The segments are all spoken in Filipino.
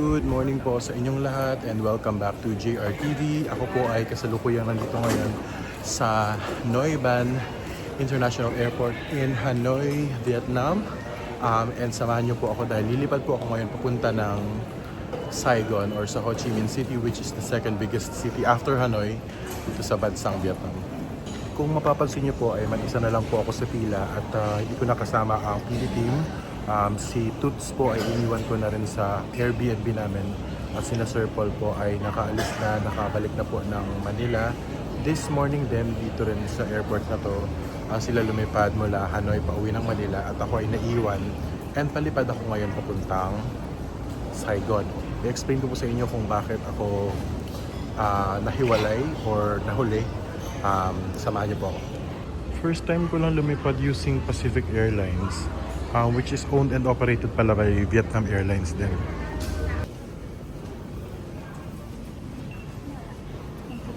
Good morning po sa inyong lahat and welcome back to JRTV. Ako po ay kasalukuyang nandito ngayon sa Noi Ban International Airport in Hanoi, Vietnam. Um, and samahan niyo po ako dahil lilipad po ako ngayon papunta ng Saigon or sa Ho Chi Minh City which is the second biggest city after Hanoi dito sa bansang Vietnam. Kung mapapansin niyo po ay mag-isa na lang po ako sa pila at ah, hindi ko nakasama ang pili team. Um, si Toots po ay iniwan ko na rin sa Airbnb namin at sina Sir Paul po ay nakaalis na, nakabalik na po ng Manila. This morning din dito rin sa airport na to, ah, sila lumipad mula Hanoi pa uwi ng Manila at ako ay naiwan and palipad ako ngayon papuntang Saigon. I-explain ko po sa inyo kung bakit ako ah, nahiwalay or nahuli. Um, samahan niyo po ako. First time ko lang lumipad using Pacific Airlines, um, which is owned and operated pala by Vietnam Airlines din.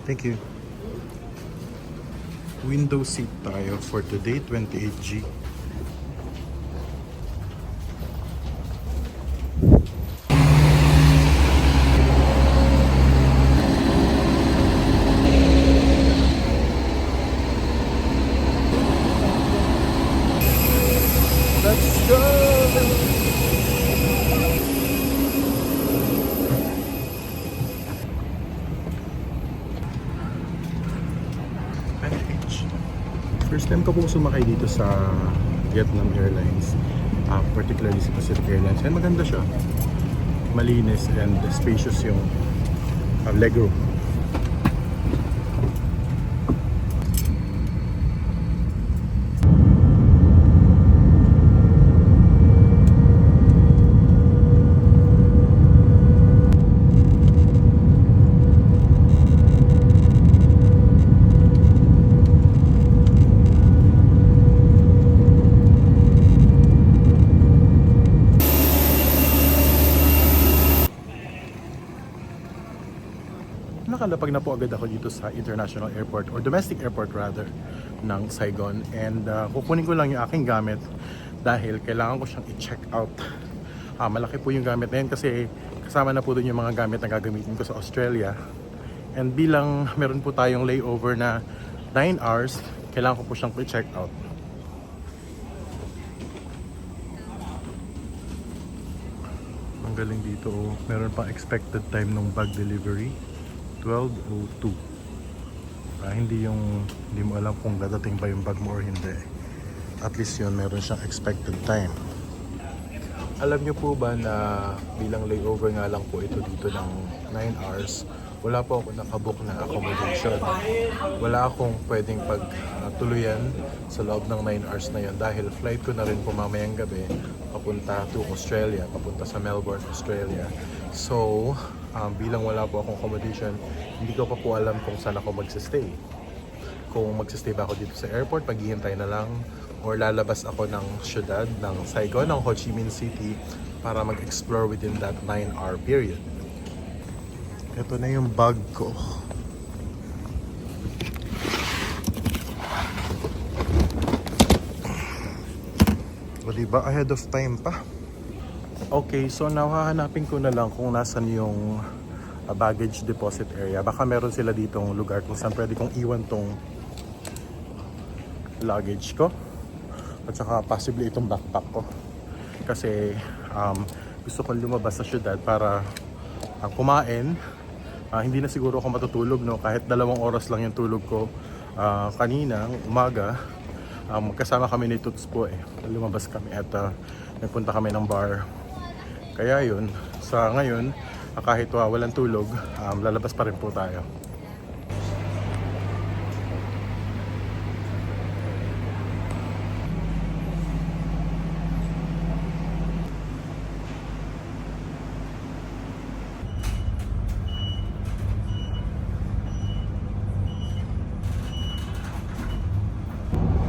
Thank you. Window seat tayo for today, 28G. Let's go! Package. First time ko po sumakay dito sa Vietnam Airlines. ah, particularly sa Pacific Airlines. And maganda siya. Malinis and spacious yung uh, legroom. Nakalapag na po agad ako dito sa international airport or domestic airport rather ng Saigon and uh, kukunin ko lang yung aking gamit dahil kailangan ko siyang i-check out. Ah, malaki po yung gamit na yun kasi kasama na po dun yung mga gamit na gagamitin ko sa Australia. And bilang meron po tayong layover na 9 hours, kailangan ko po siyang i-check out. Ang galing dito, oh. meron pang expected time ng bag delivery. 12.02 ah, hindi yung hindi mo alam kung dadating ba yung bag mo or hindi. At least yun meron siyang expected time. Alam niyo po ba na bilang layover nga lang po ito dito ng 9 hours wala po ako nakabook na accommodation. Wala akong pwedeng pagtuluyan sa loob ng 9 hours na yun dahil flight ko na rin po mamayang gabi papunta to Australia papunta sa Melbourne, Australia. So um, bilang wala po akong accommodation, hindi ko pa po alam kung saan ako magsistay. Kung magsistay ba ako dito sa airport, paghihintay na lang, or lalabas ako ng syudad ng Saigon, ng Ho Chi Minh City, para mag-explore within that 9-hour period. Ito na yung bag ko. O diba, ahead of time pa. Okay, so now hahanapin ko na lang kung nasan yung uh, baggage deposit area. Baka meron sila ditong lugar kung saan pwede kong iwan tong luggage ko. At saka possibly itong backpack ko. Kasi um, gusto kong lumabas sa syudad para uh, kumain. Ah, hindi na siguro ako matutulog no kahit dalawang oras lang yung tulog ko ah, kanina umaga um, kasama kami ni Toots po eh lumabas kami at ah, nagpunta kami ng bar kaya yun, sa ngayon, ah, kahit walang tulog, um, lalabas pa rin po tayo.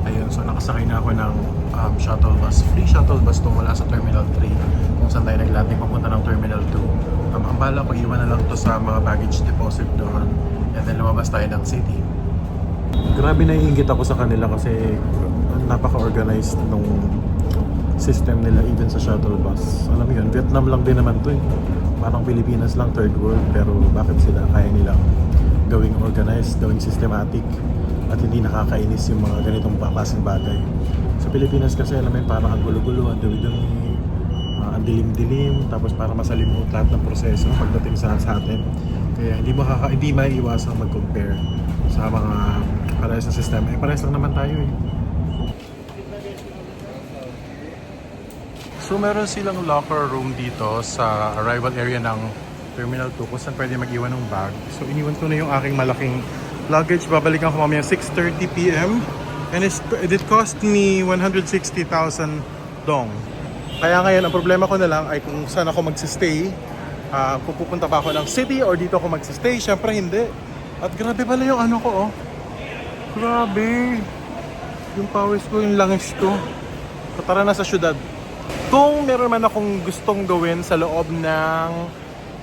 Ayun, so nakasakay na ako ng um, shuttle bus. Free shuttle bus to mula sa Terminal 3 kung saan tayo naglating papunta ng Terminal 2. Um, ang bala ko, iwan na lang to sa mga baggage deposit doon and then lumabas tayo ng city. Grabe naiingit ako sa kanila kasi napaka-organized nung system nila even sa shuttle bus. Alam mo yun, Vietnam lang din naman to eh. parang Pilipinas lang third world pero bakit sila kaya nilang gawing organized, gawing systematic at hindi nakakainis yung mga ganitong papasing bagay. Sa Pilipinas kasi alam mo yun, parang ang gulo-gulo, ang dumi-dumi, dilim-dilim, tapos para masalimuot lahat ng proseso pagdating sa, sa atin. Kaya hindi makaka hindi maiiwasang mag-compare sa mga parehas na sistema. Eh parehas lang naman tayo eh. So meron silang locker room dito sa arrival area ng Terminal 2 kung saan pwede mag-iwan ng bag. So iniwan ko na yung aking malaking luggage. Babalikan ko mamaya 6.30pm. And it cost me 160,000 dong. Kaya ngayon, ang problema ko na lang ay kung saan ako magsistay. Ah, kung pupunta ba ako ng city or dito ako magsistay. Siyempre hindi. At grabe pala yung ano ko oh. Grabe. Yung pawis ko, yung langis ko. Tara na sa syudad. Kung meron man akong gustong gawin sa loob ng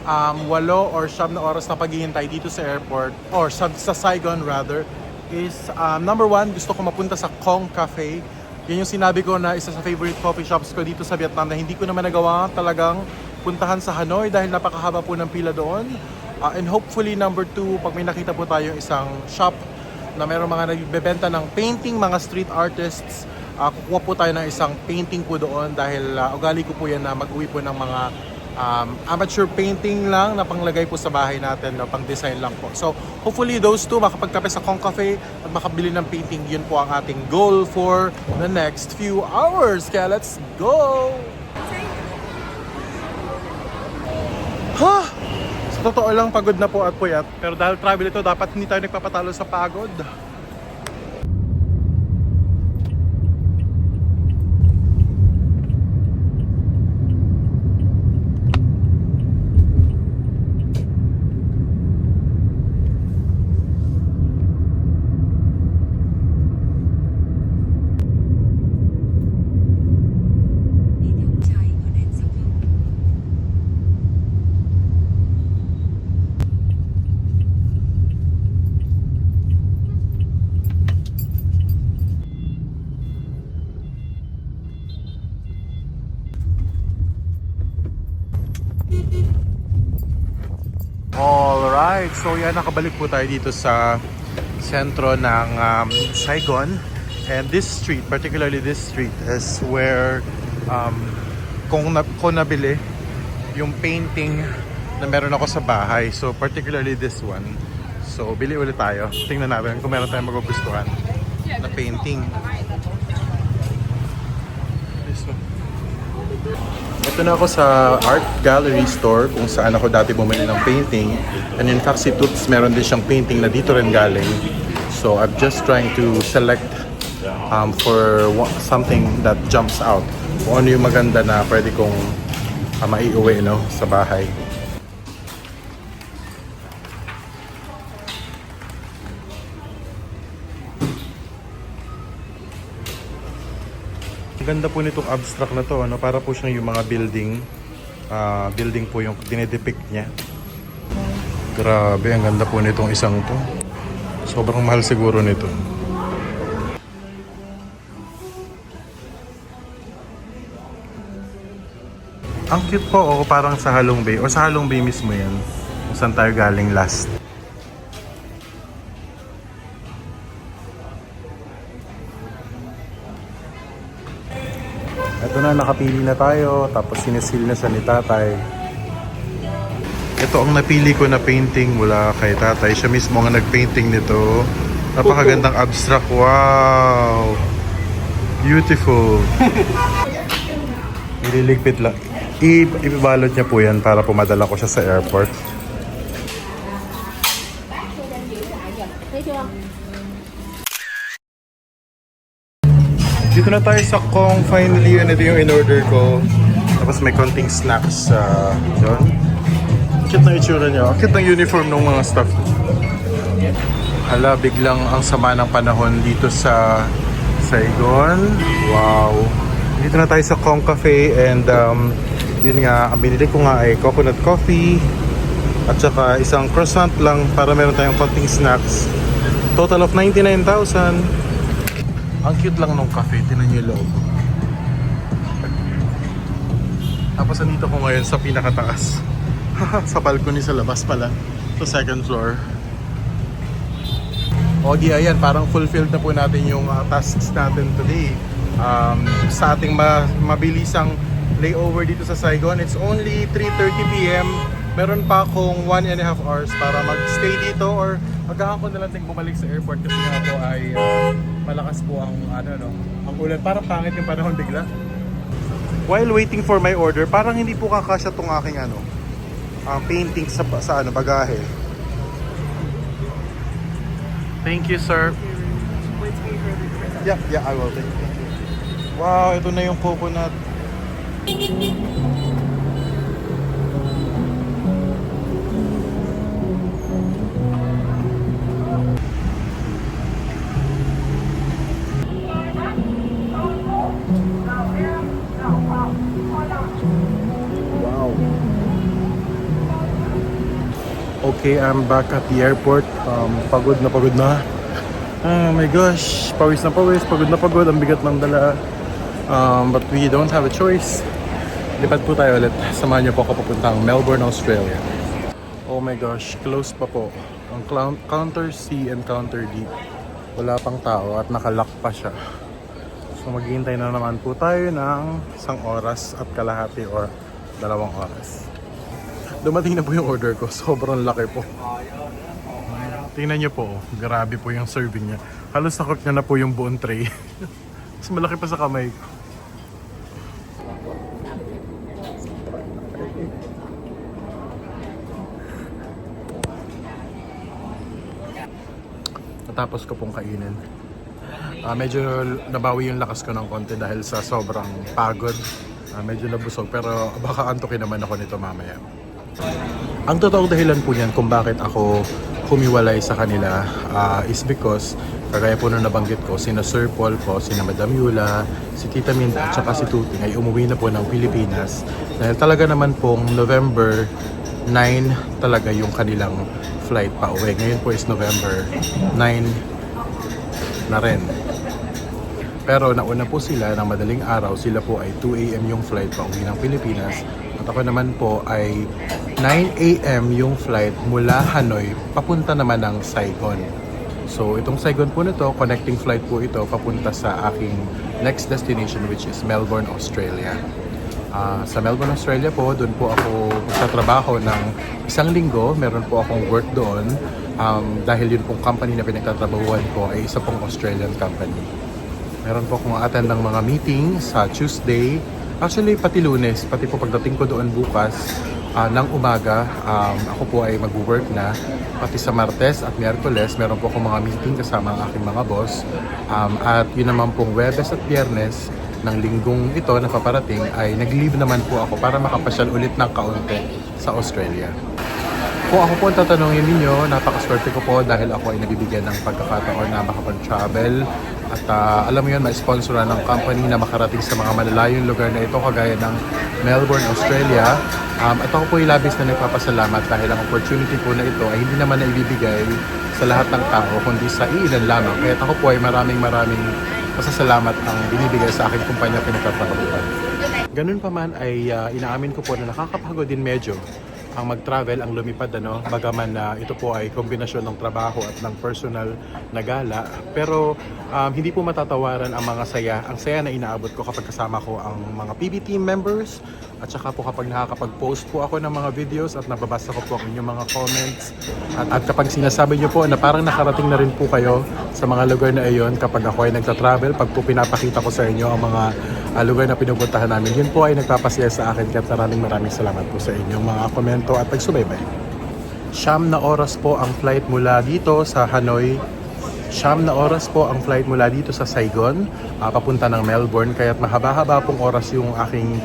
um, walo or siyam na oras na paghihintay dito sa airport or sa, sa Saigon rather is um, number one, gusto ko mapunta sa Kong Cafe. Yan yung sinabi ko na isa sa favorite coffee shops ko dito sa Vietnam na hindi ko naman nagawa talagang puntahan sa Hanoi dahil napakahaba po ng pila doon. Uh, and hopefully number two, pag may nakita po tayo isang shop na meron mga nagbebenta ng painting, mga street artists, uh, kukuha po tayo ng isang painting po doon dahil uh, ugali ko po yan na mag-uwi po ng mga um, amateur painting lang na panglagay po sa bahay natin, no, pang design lang po. So, hopefully those two, makapagkape sa Kong Cafe at makabili ng painting, yun po ang ating goal for the next few hours. Kaya let's go! Ha! Sa totoo lang, pagod na po at puyat. Pero dahil travel ito, dapat hindi tayo nagpapatalo sa pagod. So yan, nakabalik po tayo dito sa sentro ng um, Saigon. And this street, particularly this street, is where um, kung, na, kung nabili yung painting na meron ako sa bahay. So particularly this one. So bili ulit tayo. Tingnan natin kung meron tayong magugustuhan na painting. This one. Ito na ako sa art gallery store kung saan ako dati bumili ng painting. And in fact, si Toots meron din siyang painting na dito rin galing. So I'm just trying to select um, for something that jumps out. Kung ano yung maganda na pwede kong uh, maiuwi no, sa bahay. Ganda po nitong abstract na to, ano? para po siyang yung mga building. ah, building po yung dinedepict niya. Grabe, ang ganda po nitong isang to. Sobrang mahal siguro nito. Ang cute po, o parang sa Halong Bay. O sa Halong Bay mismo yan. Kung saan tayo galing last. Nakapili na tayo. Tapos sinisil na siya ni tatay. Ito ang napili ko na painting mula kay tatay. Siya mismo ang nagpainting nito. Napakagandang abstract. Wow! Beautiful. Ililigpit lang. I ibabalot niya po yan para pumadala ko siya sa airport. Na tayo sa Kong. Finally, ano ito yung in-order ko. Tapos may konting snacks sa doon. Cute na itsura niya. Cute ng uniform ng mga staff. Hala, biglang ang sama ng panahon dito sa Saigon. Wow. Dito na tayo sa Kong Cafe and um, yun nga, ang binili ko nga ay coconut coffee at saka isang croissant lang para meron tayong konting snacks. Total of 99,000. Ang cute lang nung cafe, tinan niyo loob. Tapos nandito ko ngayon sa pinakataas. sa balcony sa labas pala. Sa second floor. O di ayan, parang fulfilled na po natin yung uh, tasks natin today. Um, sa ating ma- mabilisang layover dito sa Saigon, it's only 3.30pm. Meron pa akong 1 and a half hours para mag-stay dito or maghahapon na lang din bumalik sa airport kasi nga po ay uh, malakas po ang ano no, ang ulan. Parang pangit yung panahon bigla. While waiting for my order, parang hindi po kakasya tong aking ano, ang painting sa, sa ano, bagahe. Thank you, sir. Yeah, yeah, I will. Thank you. Wow, ito na yung coconut. Okay, I'm back at the airport. Um, pagod na pagod na. Oh my gosh, pawis na pawis, pagod na pagod, ang bigat ng dala. Um, but we don't have a choice. Lipat po tayo ulit. Samahan niyo po ako papuntang Melbourne, Australia. Oh my gosh, close pa po. Ang counter C and counter D. Wala pang tao at nakalock pa siya. So maghihintay na naman po tayo ng isang oras at kalahati or dalawang oras. Dumating na po yung order ko. Sobrang laki po. Tingnan niyo po, grabe po yung serving niya. Halos nakot niya na po yung buong tray. Mas malaki pa sa kamay ko. Natapos ko pong kainin. Ah, medyo nabawi yung lakas ko ng konti dahil sa sobrang pagod. Ah, medyo nabusog pero baka antukin naman ako nito mamaya. Ang totoong dahilan po niyan kung bakit ako humiwalay sa kanila ah, is because kagaya po nung nabanggit ko, sina Sir Paul po, sina Madam Yula, si Tita Minda at saka si Tuting ay umuwi na po ng Pilipinas dahil talaga naman pong November 9 talaga yung kanilang flight pa uwi. Ngayon po is November 9 na rin. Pero nauna po sila ng madaling araw, sila po ay 2 a.m. yung flight pa uwi ng Pilipinas. Ako naman po ay 9 a.m. yung flight mula Hanoi papunta naman ng Saigon. So itong Saigon po nito, connecting flight po ito papunta sa aking next destination which is Melbourne, Australia. Ah, sa Melbourne, Australia po, doon po ako magtatrabaho ng isang linggo. Meron po akong work doon um, dahil yun pong company na pinagtatrabahuan ko ay isa pong Australian company. Meron po akong attend ng mga meeting sa Tuesday. Actually, pati lunes, pati po pagdating ko doon bukas ah, ng umaga, um, ako po ay mag-work na. Pati sa Martes at Miyerkules, meron po akong mga meeting kasama ang aking mga boss. Um, at yun naman pong Webes at Biyernes ng linggong ito na paparating ay nag-leave naman po ako para makapasyal ulit ng kaunti sa Australia. Kung ako po ang tatanungin ninyo, napakaswerte ko po dahil ako ay nabibigyan ng pagkakataon na makapag-travel at ah, alam mo yun, ma-sponsoran ng company na makarating sa mga malalayong lugar na ito kagaya ng Melbourne, Australia. Um, at ako po ay labis na nagpapasalamat dahil ang opportunity po na ito ay hindi naman na ibibigay sa lahat ng tao kundi sa iilan lamang. Kaya ako po ay maraming maraming pasasalamat ang binibigay sa aking kumpanya pinagtatrabahuan. Ganun pa man ay ah, inaamin ko po na nakakapagod din medyo ang mag-travel, ang lumipad ano, bagaman na ito po ay kombinasyon ng trabaho at ng personal na gala. Pero um, hindi po matatawaran ang mga saya, ang saya na inaabot ko kapag kasama ko ang mga PB team members at saka po kapag nakakapag-post po ako ng mga videos at nababasa ko po ang inyong mga comments at, at kapag sinasabi nyo po na parang nakarating na rin po kayo sa mga lugar na iyon kapag ako ay nagta-travel, pag po pinapakita ko sa inyo ang mga uh, lugar na pinupuntahan namin, yun po ay nagpapasaya sa akin kaya maraming maraming salamat po sa inyong mga komento at pagsubaybay. Siyam na oras po ang flight mula dito sa Hanoi. Siyam na oras po ang flight mula dito sa Saigon, ah, papunta ng Melbourne. Kaya't mahaba-haba pong oras yung aking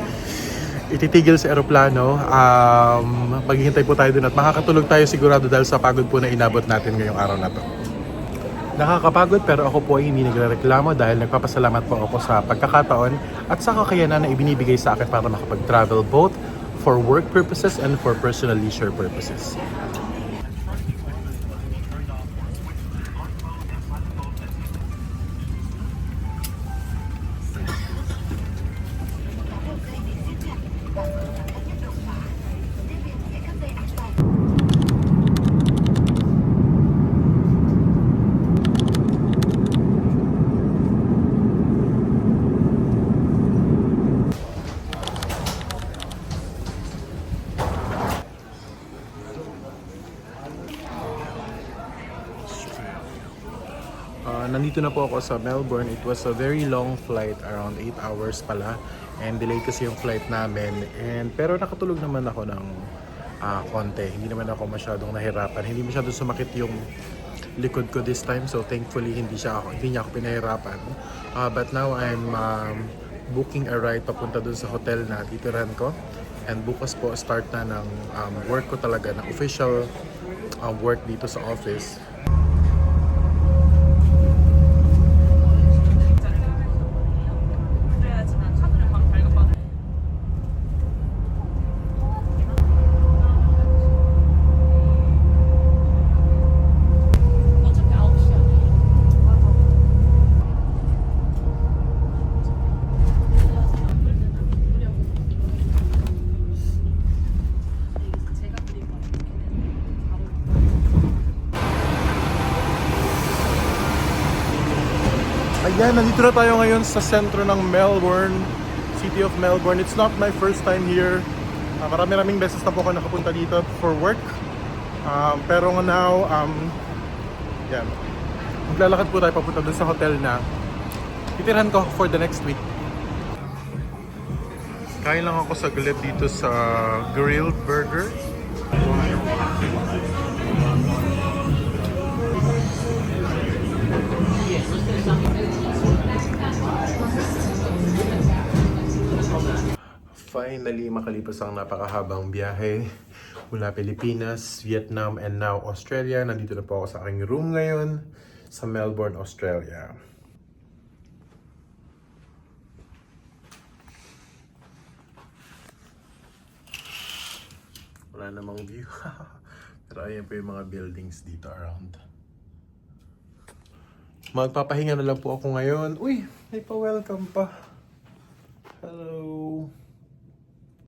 ititigil sa eroplano. Um, maghihintay po tayo dun at makakatulog tayo sigurado dahil sa pagod po na inabot natin ngayong araw na to. Nakakapagod pero ako po ay hindi nagrereklamo dahil nagpapasalamat po ako sa pagkakataon at sa kakayanan na ibinibigay sa akin para makapag-travel both for work purposes and for personal leisure purposes. Nandito na po ako sa Melbourne. It was a very long flight, around 8 hours pala. And delayed kasi yung flight namin. And, pero nakatulog naman ako ng ah, konti. Hindi naman ako masyadong nahirapan. Hindi masyadong sumakit yung likod ko this time. So thankfully hindi siya ako, hindi niya ako pinahirapan. Ah, but now I'm um, booking a ride papunta dun sa hotel na titiran ko. And bukas po start na ng um, work ko talaga, ng official um, work dito sa office. Ayan, nandito na tayo ngayon sa sentro ng Melbourne, City of Melbourne. It's not my first time here. Uh, Marami-raming beses na po ako nakapunta dito for work. Um, pero now, um, yan. Maglalakad po tayo papunta dun sa hotel na titirhan ko for the next week. Kain lang ako sa saglit dito sa grilled burger. Finally, makalipas ang napakahabang biyahe mula Pilipinas, Vietnam, and now Australia. Nandito na po ako sa aking room ngayon sa Melbourne, Australia. Wala namang view. Pero ayan po yung mga buildings dito around. Magpapahinga na lang po ako ngayon. Uy, may pa-welcome pa. Hello.